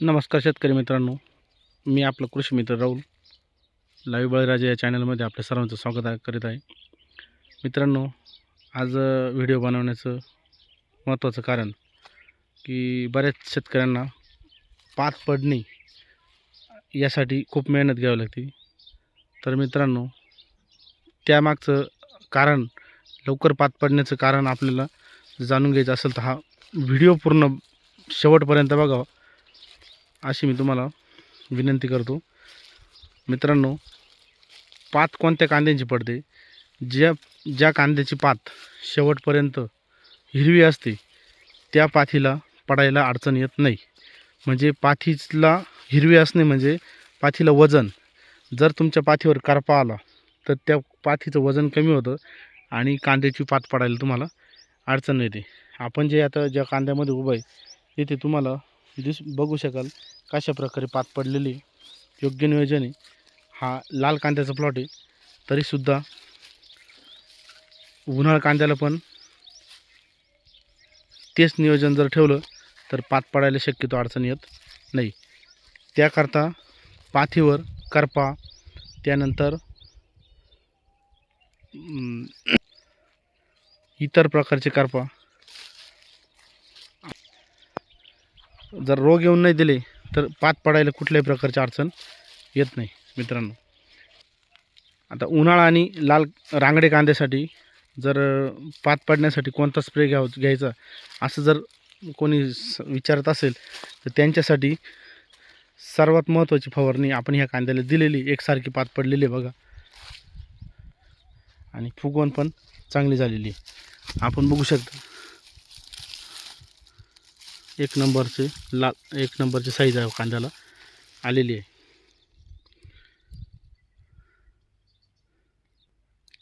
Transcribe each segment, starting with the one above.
नमस्कार शेतकरी मित्रांनो. मी आपलं कृषी मित्र राहुल. लाईव्ह बळीराजा या चॅनलमध्ये आपल्या सर्वांचं स्वागत करीत आहे. मित्रांनो आज व्हिडिओ बनवण्याचं महत्त्वाचं कारण की बऱ्याच शेतकऱ्यांना पात पडणे यासाठी खूप मेहनत घ्यावी लागते. तर मित्रांनो त्यामागचं कारण लवकर पात पडण्याचं कारण आपल्याला जाणून घ्यायचं असेल तर हा व्हिडिओ पूर्ण शेवटपर्यंत बघावा. अशी मी तुम्हाला विनंती करतो. मित्रांनो पात कोणत्या कांद्यांची पडते? ज्या ज्या कांद्याची पात शेवटपर्यंत हिरवी असते त्या पाथीला पडायला अडचण येत नाही. म्हणजे पाथीला हिरवी असणे म्हणजे पाथीला वजन. जर तुमच्या पाथीवर करपा आला तर त्या पाथीचं वजन कमी होतं आणि कांद्याची पात पडायला तुम्हाला अडचण येते. आपण जे आता ज्या कांद्यामध्ये उभं आहे तिथे तुम्हाला दिस बघू शकाल कशा प्रकारे पात पडलेली योग्य नियोजन आहे. हा लाल कांद्याचा प्लॉट आहे. तरीसुद्धा उन्हाळ कांद्याला पण तेच नियोजन जर ठेवलं तर पात पडायला शक्यतो अडचण येत नाही. त्याकरता पाथीवर करपा त्यानंतर इतर प्रकारचे करपा जर रोग येऊन नाही दिले तर पात पडायला कुठल्याही प्रकारची अडचण येत नाही मित्रांनो. आता उन्हाळा आणि लाल रांगडे कांद्यासाठी जर पात पडण्यासाठी कोणता स्प्रे घ्याव घ्यायचा असं जर कोणी स- विचारत असेल तर त्यांच्यासाठी सर्वात महत्त्वाची फवारणी आपण ह्या कांद्याला दिलेली एकसारखी पात पडलेली आहे बघा. आणि फुगवण पण चांगली झालेली आहे. आपण बघू शकतो. एक नंबरचे ला एक नंबरची साईज आहे कांद्याला. आलेली आहे.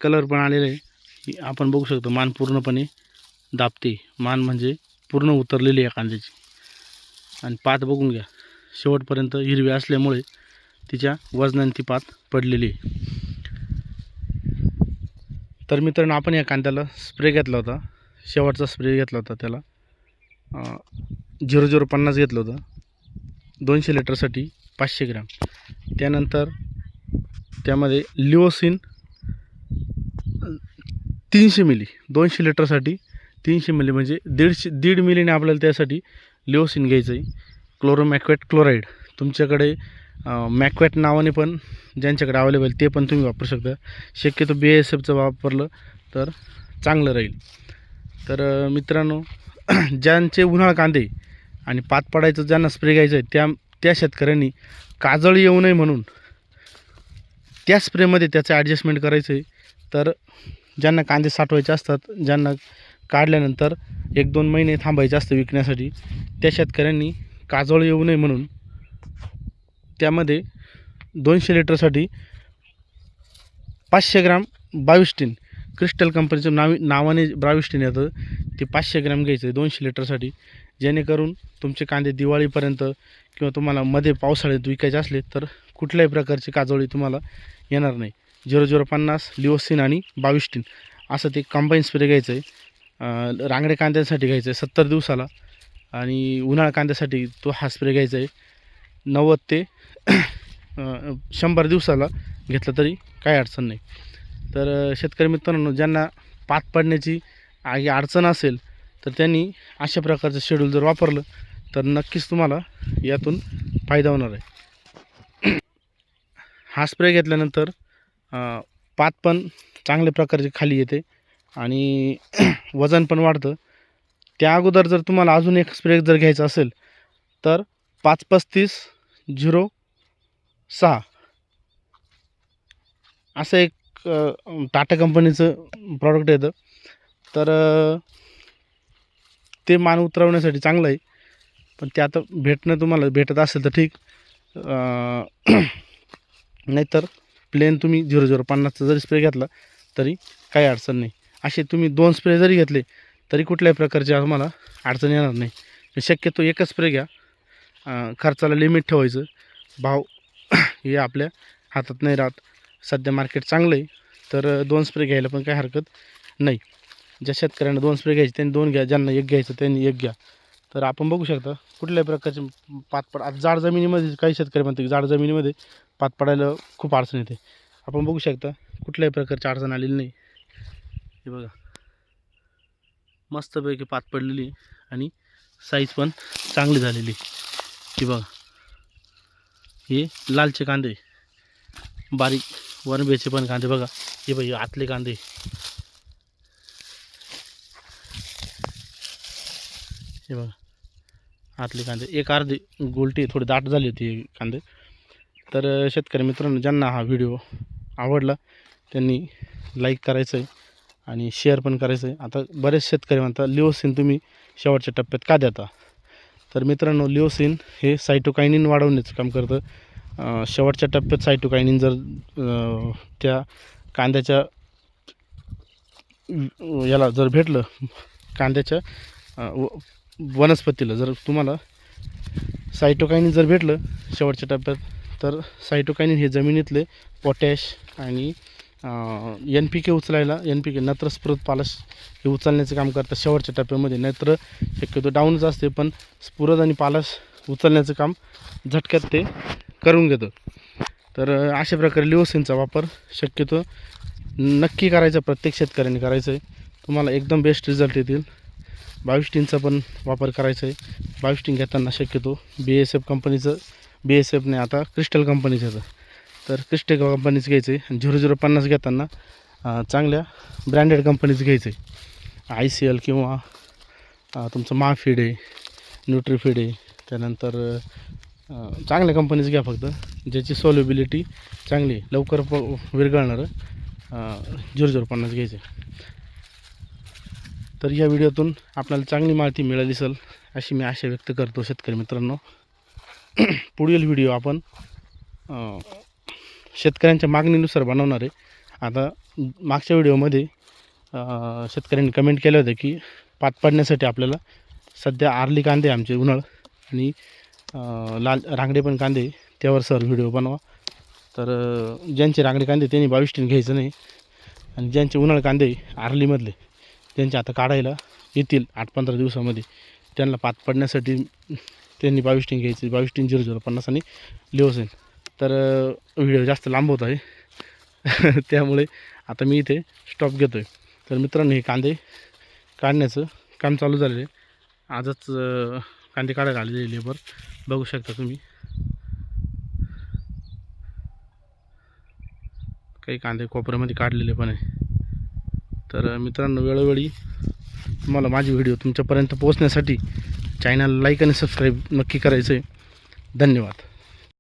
कलर पण आलेला आहे. आपण बघू शकतो मान पूर्णपणे दाबते. मान म्हणजे पूर्ण उतरलेली आहे कांद्याची. आणि पात बघून घ्या. शेवटपर्यंत हिरवी असल्यामुळे तिच्या वजनाने ती पात पडलेली आहे. तर मित्रांनो आपण या कांद्याला स्प्रे घेतला होता. शेवटचा स्प्रे घेतला होता त्याला. झिरो झिरो पन्नास घेतलं होतं. दोनशे लिटरसाठी पाचशे ग्रॅम. त्यानंतर त्यामध्ये लिओसिन तीनशे मिली दोनशे लिटरसाठी तीनशे मिली म्हणजे दीडशे दीड मिलीने आपल्याला त्यासाठी लिओसिन घ्यायचं आहे क्लोरोमॅक्वेट क्लोराईड. तुमच्याकडे मॅक्वेट नावाने पण ज्यांच्याकडे अवेलेबल ते पण तुम्ही वापरू शकता. शक्यतो बी एस एफचं वापरलं तर चांगलं राहील. तर मित्रांनो ज्यांचे उन्हाळ कांदे आणि पात पडायचं ज्यांना स्प्रे घ्यायचं आहे त्या त्या शेतकऱ्यांनी काजळ येऊ नये म्हणून त्या स्प्रेमध्ये त्याचं ॲडजस्टमेंट करायचं आहे तर ज्यांना कांदे साठवायचे असतात ज्यांना काढल्यानंतर एक दोन महिने थांबायचे असतं विकण्यासाठी त्या शेतकऱ्यांनी काजळ येऊ नये म्हणून त्यामध्ये दोनशे लिटरसाठी पाचशे ग्राम बाविस्टीन क्रिस्टल कंपनीचं नावी नावाने ब्राविष्टीन येतं ते पाचशे ग्रॅम घ्यायचं आहे दोनशे लिटरसाठी. जेणेकरून तुमचे कांदे दिवाळीपर्यंत किंवा तुम्हाला मध्ये पावसाळ्यात विकायचे असले तर कुठल्याही प्रकारची काजोळी तुम्हाला येणार नाही. झिरो झिरो पन्नास लिओसिन आणि बाविस्टीन असं ते कंबाईन स्प्रे घ्यायचं आहे रांगडे कांद्यासाठी घ्यायचं आहे सत्तर दिवसाला आणि उन्हाळा कांद्यासाठी तो हा स्प्रे घ्यायचा आहे नव्वद ते शंभर दिवसाला घेतलं तरी काही अडचण नाही. तर शेतकरी मित्रांनो ज्यांना पात पडण्याची आगी अडचण असेल तर त्यांनी अशा प्रकारचं शेड्यूल जर वापरलं तर नक्कीच तुम्हाला यातून फायदा होणार आहे. हा स्प्रे घेतल्यानंतर पात पण चांगल्या प्रकारची खाली येते आणि वजन पण वाढतं. त्या अगोदर जर तुम्हाला अजून एक स्प्रे जर घ्यायचा असेल तर पाच पस्तीस झिरो सहा. असं एक टाटा कंपनीचं प्रॉडक्ट येतं तर ते मान उतरवण्यासाठी चांगलं आहे. पण ते आता भेटणं तुम्हाला भेटत असेल तर ठीक. नाहीतर प्लेन तुम्ही झिरो झिरो पन्नासचा जरी स्प्रे घेतला तरी काही अडचण नाही. असे तुम्ही दोन स्प्रे जरी घेतले तरी कुठल्याही प्रकारची तुम्हाला अडचण येणार नाही. शक्यतो एकच स्प्रे घ्या. खर्चाला लिमिट ठेवायचं. भाव हे आपल्या हातात नाही राहत. सध्या मार्केट चांगलं आहे तर दोन स्प्रे घ्यायला पण काही हरकत नाही. ज्या शेतकऱ्यांना दोन स्प्रे घ्यायचे त्यांनी दोन घ्या ज्यांना एक घ्यायचं त्यांनी एक घ्या. तर आपण बघू शकता कुठल्याही प्रकारचे पात पड आता जाड जमिनीमध्ये काही शेतकरी म्हणते की जाड जमिनीमध्ये पात पडायला खूप अडचण येते. आपण बघू शकता कुठल्याही प्रकारची अडचण आलेली नाही. हे बघा. मस्तपैकी पात पडलेली आहे आणि साईज पण चांगली झालेली की बघा. हे लालचे कांदे. बारीक वनबेचे पण कांदे बघा. हे बघा आतले कांदे. हे बघा आतले कांदे. एक अर्धी गोलटी थोडी दाट झाली होती कांदे. तर शेतकरी मित्रांनो ज्यांना हा व्हिडिओ आवडला त्यांनी लाईक करायचं आहे आणि शेअर पण करायचं आहे आता बरेच शेतकरी म्हणतात लिओसिन तुम्ही शेवटच्या टप्प्यात का देता? तर मित्रांनो लिओसिन हे सायटोकायनिन वाढवण्याचं काम करतं. शेवटच्या टप्प्यात सायटोकायनिन जर त्या कांद्याच्या याला जर भेटलं कांद्याच्या व- वनस्पतीला जर तुम्हाला सायटोकायनिन जर भेटलं शेवटच्या टप्प्यात तर सायटोकायनिन हे जमिनीतले पोटॅश आणि एन पी के उचलायला एन पी के नत्र स्फुरत पालस हे उचलण्याचं काम करतात शेवटच्या टप्प्यामध्ये. नत्र शक्यतो डाऊनच असते पण स्फुरद आणि पालस उचलण्याचं काम झटक्यात ते करून घेतो. तर अशा प्रकारे लिओसिनचा वापर शक्यतो नक्की करायचा प्रत्येक शेतकऱ्याने करायचं आहे तुम्हाला एकदम बेस्ट रिझल्ट येतील. बावीस टीनचा पण वापर करायचा आहे बावीस टीन घेताना शक्यतो बी एस एफ कंपनीचं बी एस एफने आता क्रिस्टल कंपनीचं येतं. तर क्रिस्टल कंपनीचं घ्यायचं आहे आणि झिरो झिरो पन्नास घेताना चांगल्या ब्रँडेड कंपनीचं घ्यायचं आहे आय सी एल किंवा तुमचं माफीड आहे न्यूट्रीफीड आहे. त्यानंतर चांगल्या कंपनीचं घ्या फक्त. ज्याची सोल्युबिलिटी चांगली लवकर प विरघळणारं झिरो झिरो पन्नास घ्यायचं. तर या व्हिडिओतून आपल्याला चांगली माहिती मिळाली असेल अशी मी आशा व्यक्त करतो शेतकरी मित्रांनो. पुढील व्हिडिओ आपण शेतकऱ्यांच्या मागणीनुसार बनवणार आहे. आता मागच्या व्हिडिओमध्ये शेतकऱ्यांनी कमेंट केलं होतं की पात पाडण्यासाठी आपल्याला सध्या आर्ली कांदे आमचे उन्हाळ. आणि लाल रांगडे पण कांदे त्यावर सर व्हिडिओ बनवा. तर ज्यांचे रांगडे कांदे त्यांनी बावीस टीन घ्यायचं नाही. आणि ज्यांचे उन्हाळ कांदे आर्लीमधले त्यांचे आता काढायला येतील आठ पंधरा दिवसामध्ये. त्यांना पात पडण्यासाठी त्यांनी बावीस टीन घ्यायचे. बावीस टीन झिरो झिरो पन्नास आणि लिओसेन तर व्हिडिओ जास्त लांब होत आहे. त्यामुळे आता मी इथे स्टॉप घेतो आहे तर मित्रांनो हे कांदे काढण्याचं काम चालू झालेलं आहे. आजच कांदे काढायला आलेले लेबर बघू शकता तुम्ही. काही कांदे कोपऱ्यामध्ये काढलेले पण आहे. तर मित्रांनो वेळोवेळी तुम्हाला माझी व्हिडिओ तुमच्यापर्यंत पोहोचण्यासाठी चॅनल लाईक आणि सबस्क्राईब नक्की करायचं आहे धन्यवाद.